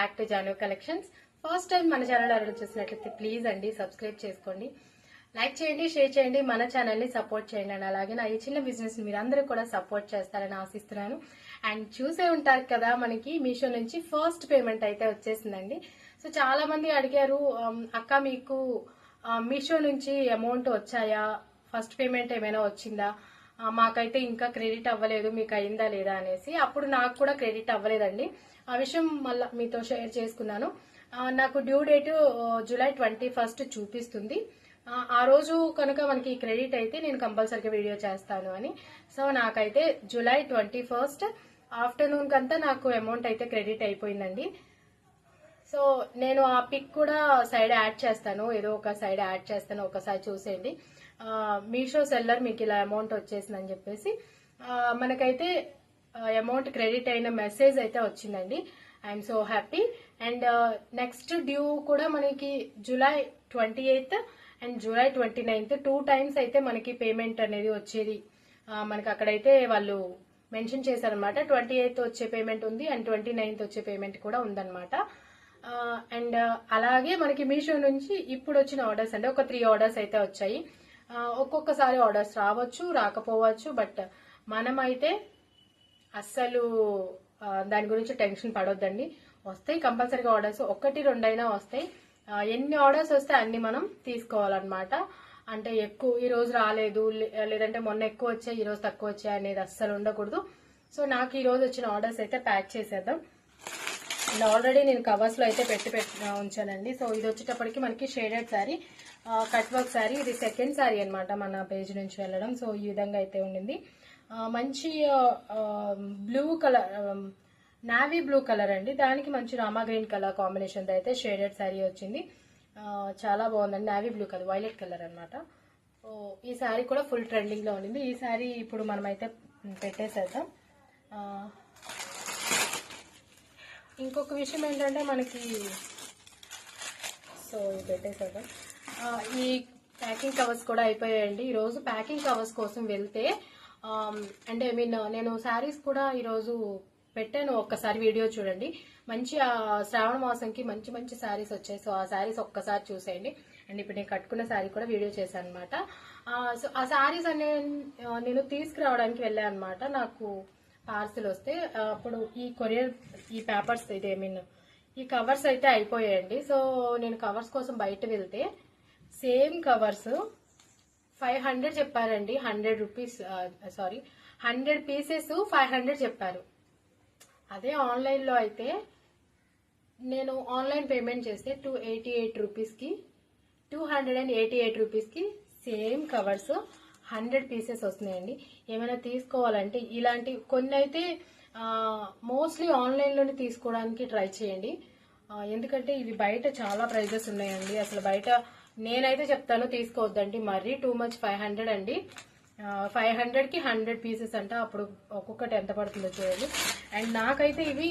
Back to Jaano collections first time మన channel ఎవరైనా చూసినట్లయితే ప్లీజ్ అండి సబ్స్క్రైబ్ చేసుకోండి. లైక్ చేయండి షేర్ చేయండి మన ఛానల్ని సపోర్ట్ చేయండి అండ్. అలాగే నా ఈ చిన్న బిజినెస్ మీరు మీరందరూ కూడా సపోర్ట్ చేస్తారని ఆశిస్తున్నాను. అండ్ చూసే ఉంటారు కదా మనకి మీషో నుంచి ఫస్ట్ పేమెంట్ అయితే వచ్చేసిందండి. సో చాలా మంది అడిగారు అక్క మీకు మీషో నుంచి అమౌంట్ వచ్చాయా? ఫస్ట్ పేమెంట్ ఏమైనా వచ్చిందా? మాకైతే ఇంకా క్రెడిట్ అవ్వలేదు మీకు అయిందా లేదా? అనేసి. అప్పుడు నాకు కూడా క్రెడిట్ అవ్వలేదండి. ఆ విషయం మళ్ళీ మీతో షేర్ చేసుకున్నాను. నాకు due date July twenty first చూపిస్తుంది. ఆ, రోజు కనుక మనకి క్రెడిట్ అయితే నేను కంపల్సరీగా వీడియో చేస్తాను అని. సో నాకైతే జూలై ట్వంటీ ఫస్ట్ ఆఫ్టర్నూన్ కంతా నాకు అమౌంట్ అయితే క్రెడిట్ అయిపోయిందండి. సో నేను ఆ పిక్ కూడా సైడ్ యాడ్ చేస్తాను. ఏదో ఒక సైడ్ యాడ్ చేస్తాను. ఒకసారి చూసేయండి. మీషో సెల్లర్ మీకు ఇలా అమౌంట్ వచ్చేసిందని చెప్పేసి. మనకైతే అమౌంట్ క్రెడిట్ అయిన మెసేజ్ అయితే వచ్చిందండి. I'm so happy and next due కూడా మనకి July twenty eighth and July twenty ninth two times అయితే మనకి పేమెంట్ అనేది వచ్చేది. మనకి అక్కడైతే వాళ్ళు మెన్షన్ చేశారనమాట ట్వంటీ ఎయిత్ వచ్చే పేమెంట్ ఉంది అండ్ ట్వంటీ నైన్త్ వచ్చే పేమెంట్ కూడా ఉందన్నమాట. అండ్ uh, అలాగే మనకి మీషో నుంచి ఇప్పుడు వచ్చిన ఆర్డర్స్ అంటే ఒక త్రీ ఆర్డర్స్ అయితే వచ్చాయి. ఒక్కొక్కసారి ఆర్డర్స్ రావచ్చు రాకపోవచ్చు బట్ మనమైతే అస్సలు దాని గురించి టెన్షన్ పడొద్దండి. వస్తాయి కంపల్సరీగా ఆర్డర్స్. ఒకటి రెండైనా వస్తాయి. ఎన్ని ఆర్డర్స్ వస్తే అన్ని మనం తీసుకోవాలన్నమాట. అంటే ఎక్కువ ఈ రోజు రాలేదు లే- లేదంటే మొన్న ఎక్కువ వచ్చాయి ఈ రోజు తక్కువ వచ్చాయి అనేది అస్సలు ఉండకూడదు. సో నాకు ఈ రోజు వచ్చిన ఆర్డర్స్ అయితే ప్యాక్ చేసేద్దాం. అండ్ ఆల్రెడీ నేను కవర్స్లో అయితే పెట్టి పెట్టి ఉంచానండి. సో ఇది వచ్చేటప్పటికి మనకి shaded sari cut work sari. ఇది సెకండ్ శారీ అనమాట మన పేజ్ నుంచి వెళ్ళడం. సో ఈ విధంగా అయితే ఉండింది. మంచి blue colour navy blue colour అండి. దానికి మంచి రామా గ్రీన్ కలర్ కాంబినేషన్ అయితే షేడెడ్ శారీ వచ్చింది. చాలా బాగుందండి. Navy blue colour violet colour అనమాట ఈ శారీ కూడా ఫుల్ ట్రెండింగ్లో ఉండింది. ఈ శారీ ఇప్పుడు మనమైతే పెట్టేసేద్దాం. ఇంకొక విషయం ఏంటంటే మనకి సో ఇది పెట్టేసేద్దాం. ఈ ప్యాకింగ్ కవర్స్ కూడా అయిపోయాయండి. ఈరోజు ప్యాకింగ్ కవర్స్ కోసం వెళ్తే అంటే ఐ మీన్ నేను శారీస్ కూడా ఈరోజు పెట్టాను. ఒక్కసారి వీడియో చూడండి. మంచి శ్రావణ మాసంకి మంచి మంచి శారీస్ వచ్చాయి. సో ఆ శారీస్ ఒక్కసారి చూసేయండి. అండ్ ఇప్పుడు నేను కట్టుకున్న శారీ కూడా వీడియో చేశాను అనమాట సో ఆ శారీస్ అనే నేను తీసుకురావడానికి వెళ్ళాను అనమాట నాకు పార్సిల్ వస్తే అప్పుడు ఈ కొరియర్ ఈ పేపర్స్ ఇది ఐ మీన్ ఈ కవర్స్ అయితే అయిపోయాయండి. సో నేను కవర్స్ కోసం బయట వెళ్తే సేమ్ కవర్స్ ఫైవ్ హండ్రెడ్ చెప్పారండి. Hundred rupees sorry hundred pieces five hundred చెప్పారు. అదే ఆన్లైన్లో అయితే నేను ఆన్లైన్ పేమెంట్ చేస్తే టూ ఎయిటీ ఎయిట్ రూపీస్కి two hundred and eighty eight రూపీస్కి సేమ్ కవర్స్ హండ్రెడ్ పీసెస్ వస్తున్నాయండి. ఏమైనా తీసుకోవాలంటే ఇలాంటి కొన్ని అయితే మోస్ట్లీ ఆన్లైన్లోనే తీసుకోవడానికి ట్రై చేయండి. ఎందుకంటే ఇవి బయట చాలా ప్రైజెస్ ఉన్నాయండి. అసలు బయట నేనైతే చెప్తాను తీసుకోవద్దండి. మరీ టూ మచ్ ఫైవ్ హండ్రెడ్ అండి. ఫైవ్ హండ్రెడ్కి హండ్రెడ్ పీసెస్ అంట. అప్పుడు ఒక్కొక్కటి ఎంత పడుతుందో చూడండి. అండ్ నాకైతే ఇవి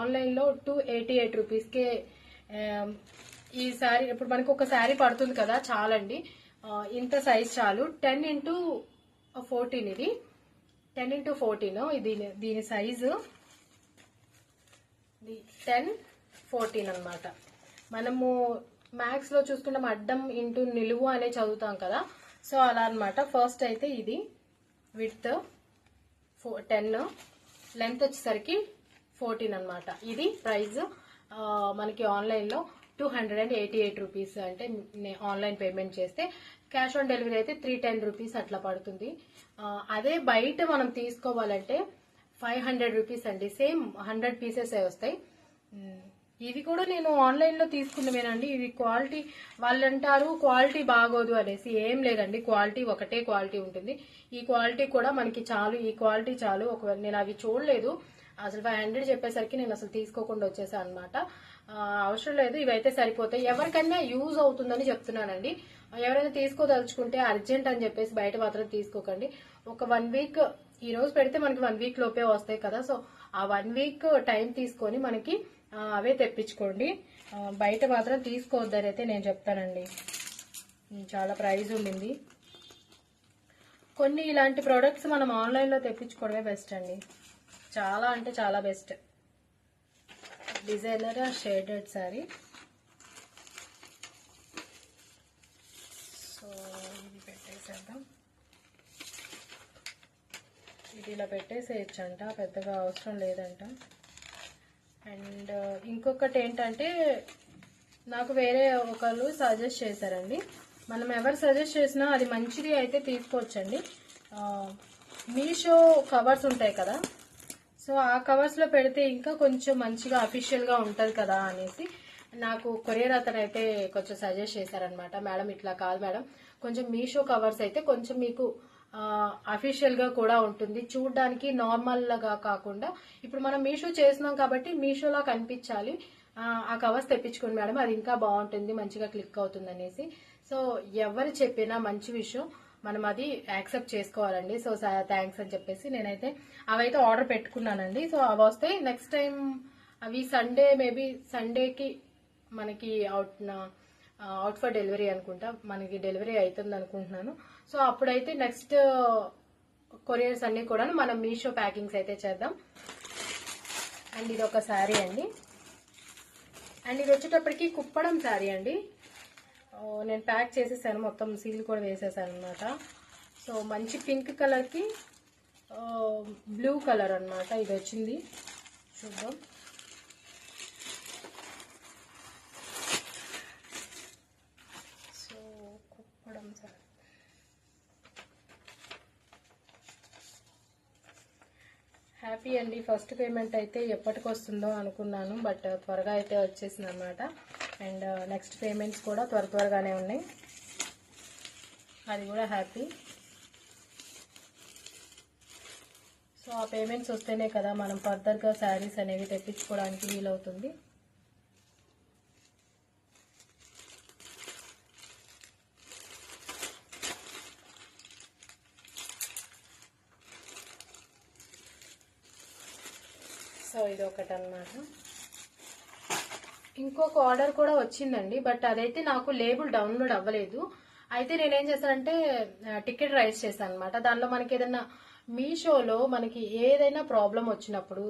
ఆన్లైన్లో టూ ఎయిటీ ఎయిట్ రూపీస్కే ఈ శారీ ఇప్పుడు మనకు ఒక శారీ పడుతుంది కదా చాలండి. ఇంత సైజ్ చాలు. టెన్ ఇంటూ ఫోర్టీన్ ఇది. టెన్ ఇంటూ ఫోర్టీన్ దీని దీని సైజు టెన్ ఫోర్టీన్ అన్నమాట. మనము మ్యాథ్స్లో చూసుకుంటాం అడ్డం ఇంటూ నిలువు అనే చదువుతాం కదా. సో అలా అనమాట ఫస్ట్ అయితే ఇది విత్ ఫో టెన్ లెంత్ వచ్చేసరికి ఫోర్టీన్ అనమాట ఇది ప్రైస్ మనకి ఆన్లైన్లో two hundred and eighty eight rupees అంటే నే- ఆన్లైన్ పేమెంట్ చేస్తే క్యాష్ ఆన్ డెలివరీ అయితే త్రీ టెన్ రూపీస్ అట్లా పడుతుంది. అదే బయట మనం తీసుకోవాలంటే ఫైవ్ హండ్రెడ్ రూపీస్ అండి. సేమ్ హండ్రెడ్ పీసెస్ వస్తాయి. ఇవి కూడా నేను ఆన్లైన్లో తీసుకున్నవేనండి. ఇది క్వాలిటీ వాళ్ళు అంటారు క్వాలిటీ బాగోదు అనేసి ఏం లేదండి. క్వాలిటీ ఒకటే క్వాలిటీ ఉంటుంది. ఈ క్వాలిటీ కూడా మనకి చాలు ఈ క్వాలిటీ చాలు. ఒకవేళ నేను అవి చూడలేదు అసలు ఫైవ్ హండ్రెడ్ చెప్పేసరికి నేను అసలు తీసుకోకుండా వచ్చేసాను అనమాట అవసరం లేదు ఇవైతే సరిపోతాయి. ఎవరికైనా యూజ్ అవుతుందని చెప్తున్నానండి. ఎవరైనా తీసుకోదలుచుకుంటే అర్జెంట్ అని చెప్పేసి బయట మాత్రం తీసుకోకండి. ఒక వన్ వీక్ ఈ రోజు పెడితే మనకి వన్ వీక్ లోపే వస్తాయి కదా. సో ఆ వన్ వీక్ టైం తీసుకొని మనకి అవే తెప్పించుకోండి. బయట మాత్రం తీసుకోవద్దని అయితే నేను చెప్తానండి. చాలా ప్రైజ్ ఉండింది. కొన్ని ఇలాంటి ప్రోడక్ట్స్ మనం ఆన్లైన్లో తెప్పించుకోవడమే బెస్ట్ అండి. చాలా అంటే చాలా best. Designer shaded sari. So ఇది పెట్టేసేద్దాం. ఇది ఇలా పెట్టేసేయచ్చంట పెద్దగా అవసరం లేదంట. అండ్ ఇంకొకటి ఏంటంటే నాకు వేరే ఒకళ్ళు సజెస్ట్ చేశారండి. మనం ఎవరు సజెస్ట్ చేసినా అది మంచిది అయితే తీసుకోవచ్చండి. మీషో కవర్స్ ఉంటాయి కదా సో ఆ కవర్స్లో పెడితే ఇంకా కొంచెం మంచిగా అఫీషియల్గా ఉంటుంది కదా అనేసి నాకు కొరియర్ అతను అయితే కొంచెం సజెస్ట్ చేశారనమాట మేడం ఇట్లా కాదు మేడం. కొంచెం మీషో కవర్స్ అయితే కొంచెం మీకు అఫీషియల్గా కూడా ఉంటుంది. చూడడానికి నార్మల్గా కాకుండా ఇప్పుడు మనం మీషో చేసినాం కాబట్టి మీషోలా కనిపించాలి. ఆ, ఆ కవర్స్ తెప్పించుకోండి మేడం. అది ఇంకా బాగుంటుంది మంచిగా క్లిక్ అవుతుంది అనేసి సో ఎవరు చెప్పినా మంచి విషయం. మనం అది యాక్సెప్ట్ చేసుకోవాలండి. సో థ్యాంక్స్ అని చెప్పేసి నేనైతే అవైతే ఆర్డర్ పెట్టుకున్నానండి. సో అవి వస్తాయి నెక్స్ట్ టైం అవి సండే మేబీ సండేకి మనకి అవుట్ అవుట్ ఫర్ డెలివరీ అనుకుంటా. మనకి డెలివరీ అవుతుంది అనుకుంటున్నాను సో అప్పుడైతే నెక్స్ట్ కొరియర్స్ అన్ని కూడా మనం మీషో ప్యాకింగ్స్ అయితే చేద్దాం. అండ్ ఇది ఒక శారీ అండి. అండ్ ఇది వచ్చేటప్పటికి కుప్పడం శారీ అండి. నేను ప్యాక్ చేసేసాను. మొత్తం సీల్ కూడా వేసేసాను అనమాట సో మంచి పింక్ కలర్కి బ్లూ కలర్ అన్నమాట. ఇది వచ్చింది. చూద్దాం సో కుప్పడం హ్యాపీ అండి. ఫస్ట్ పేమెంట్ అయితే ఎప్పటికి వస్తుందో అనుకున్నాను బట్ త్వరగా అయితే వచ్చేసింది అనమాట అండ్ నెక్స్ట్ uh, పేమెంట్స్ కూడా త్వర త్వరగానే ఉన్నాయి. అది కూడా హ్యాపీ సో ఆ పేమెంట్స్ వస్తేనే కదా మనం ఫర్దర్గా శారీస్ అనేవి తెప్పించుకోవడానికి వీలవుతుంది. సో ఇది ఒకటి అనమాట ఇంకొక ఆర్డర్ కూడా వచ్చిందండి బట్ అదైతే నాకు లేబుల్ డౌన్లోడ్ అవ్వలేదు. అయితే నేనేం చేశానంటే టికెట్ రైస్ చేశాను అనమాట దానిలో మనకి ఏదైనా మీషోలో మనకి ఏదైనా ప్రాబ్లం వచ్చినప్పుడు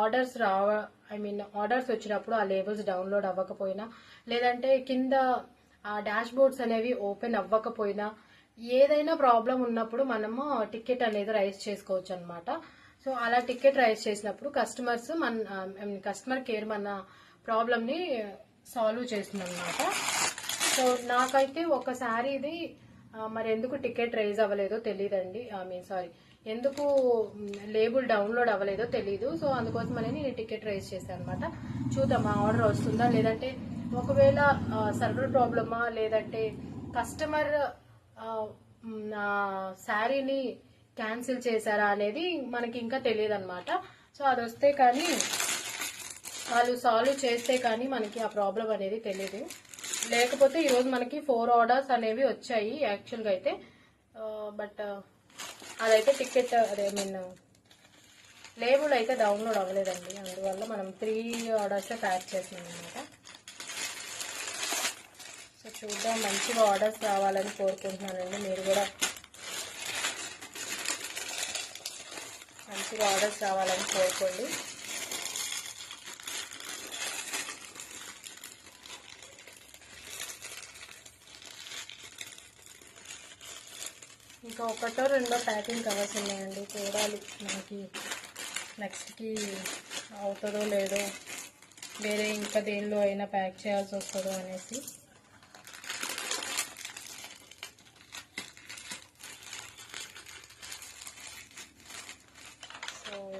orders Rao I mean orders వచ్చినప్పుడు ఆ లేబుల్స్ డౌన్లోడ్ అవ్వకపోయినా లేదంటే కింద ఆ డాష్ బోర్డ్స్ అనేవి ఓపెన్ అవ్వకపోయినా ఏదైనా ప్రాబ్లం ఉన్నప్పుడు మనము టికెట్ అనేది రైస్ చేసుకోవచ్చు అనమాట సో అలా టికెట్ రైజ్ చేసినప్పుడు కస్టమర్స్ మన కస్టమర్ కేర్ మన ప్రాబ్లమ్ని సాల్వ్ చేస్తుంది సో నాకైతే ఒక శారీది మరి ఎందుకు టికెట్ రైజ్ అవ్వలేదో తెలియదండి ఐ మీన్ సారీ ఎందుకు లేబుల్ డౌన్లోడ్ అవ్వలేదో తెలియదు సో అందుకోసం నేను టికెట్ రైజ్ చేశాను అనమాట చూద్దాం ఆ ఆర్డర్ వస్తుందా? లేదంటే ఒకవేళ సర్వర్ ప్రాబ్లమా లేదంటే కస్టమర్ నా శారీని క్యాన్సిల్ చేశారా అనేది మనకి ఇంకా తెలియదు అనమాట సో అది వస్తే కానీ వాళ్ళు సాల్వ్ చేస్తే కానీ మనకి ఆ ప్రాబ్లం అనేది తెలియదు లేకపోతే ఈరోజు మనకి ఫోర్ ఆర్డర్స్ అనేవి వచ్చాయి యాక్చువల్గా అయితే. బట్ అదైతే టికెట్ అదే ఐ మీన్ లేబుల్ అయితే డౌన్లోడ్ అవ్వలేదండి. అందువల్ల మనం త్రీ ఆర్డర్స్ ప్యాక్ చేసినాం అనమాట సో చూద్దాం మంచిగా ఆర్డర్స్ రావాలని కోరుకుంటున్నానండి. మీరు కూడా మంచిగా ఆర్డర్స్ రావాలని కోరుకోండి. ఇంకా ఒకటో రెండో ప్యాకింగ్ కవర్స్ ఉన్నాయండి. చూడాలి మనకి నెక్స్ట్కి అవుతుందో లేదో. వేరే ఇంకా దేనిలో అయినా ప్యాక్ చేయాల్సి వస్తుందో అనేసి.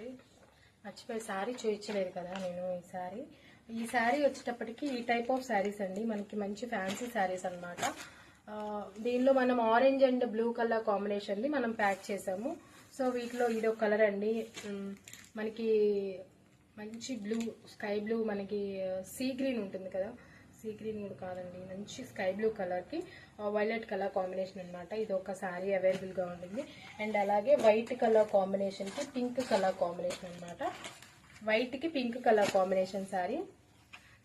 సో మర్చిపోయి శారీ చూపించలేదు కదా నేను ఈ శారీ ఈ శారీ వచ్చేటప్పటికి ఈ టైప్ ఆఫ్ శారీస్ అండి. మనకి మంచి ఫ్యాన్సీ శారీస్ అనమాట దీనిలో మనం ఆరెంజ్ అండ్ బ్లూ కలర్ కాంబినేషన్ది మనం ప్యాక్ చేసాము. సో వీటిలో ఇది ఒక కలర్ అండి. మనకి మంచి బ్లూ స్కై బ్లూ మనకి సీ గ్రీన్ ఉంటుంది కదా. సీ గ్రీన్ కూడా కాదండి. మంచి స్కై బ్లూ కలర్కి వైలెట్ కలర్ కాంబినేషన్ అనమాట ఇది ఒక శారీ అవైలబుల్గా ఉంటుంది. అండ్ అలాగే వైట్ కలర్ కాంబినేషన్కి పింక్ కలర్ కాంబినేషన్ అనమాట వైట్కి pink colour combination sari.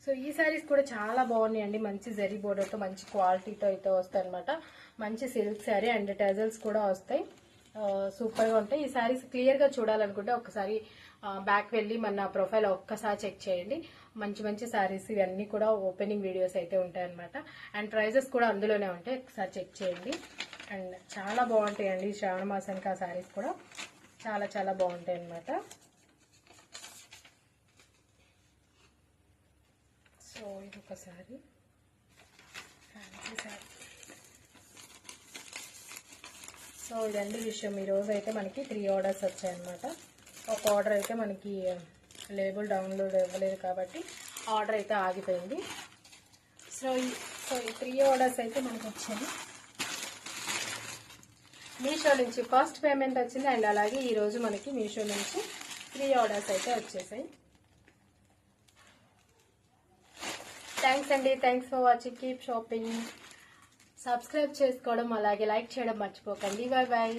So ఈ శారీస్ కూడా చాలా బాగున్నాయండి. మంచి జరీ బోర్డర్తో మంచి క్వాలిటీతో అయితే వస్తాయి అనమాట మంచి సిల్క్ శారీ అండ్ టెజల్స్ కూడా వస్తాయి. సూపర్గా ఉంటాయి. ఈ శారీస్ క్లియర్గా చూడాలనుకుంటే ఒకసారి బ్యాక్ వెళ్ళి మన ప్రొఫైల్ ఒక్కసారి చెక్ చేయండి. మంచి మంచి శారీస్ ఇవన్నీ కూడా ఓపెనింగ్ వీడియోస్ అయితే ఉంటాయి అనమాట అండ్ ప్రైజెస్ కూడా అందులోనే ఉంటాయి. ఒకసారి చెక్ చేయండి. అండ్ చాలా బాగుంటాయండి ఈ శ్రావణ మాసానికి ఆ శారీస్ కూడా. చాలా చాలా బాగుంటాయి అనమాట సో ఇది ఒక శారీ ఫ్యాన్సీ శారీ సో ఇదండి విషయం. ఈరోజు అయితే మనకి త్రీ ఆర్డర్స్ వచ్చాయన్నమాట. ఒక ఆర్డర్ అయితే మనకి లేబుల్ డౌన్లోడ్ ఇవ్వలేదు కాబట్టి ఆర్డర్ అయితే ఆగిపోయింది. సో ఈ సో ఈ త్రీ ఆర్డర్స్ అయితే మనకు వచ్చింది మీషో నుంచి ఫస్ట్ పేమెంట్ వచ్చింది అండ్ అలాగే ఈరోజు మనకి మీషో నుంచి త్రీ ఆర్డర్స్ అయితే వచ్చేసాయి. థ్యాంక్స్ అండి. Thanks for watching keep shopping subscribe చేసుకోవడం అలాగే లైక్ చేయడం మర్చిపోకండి. Bye bye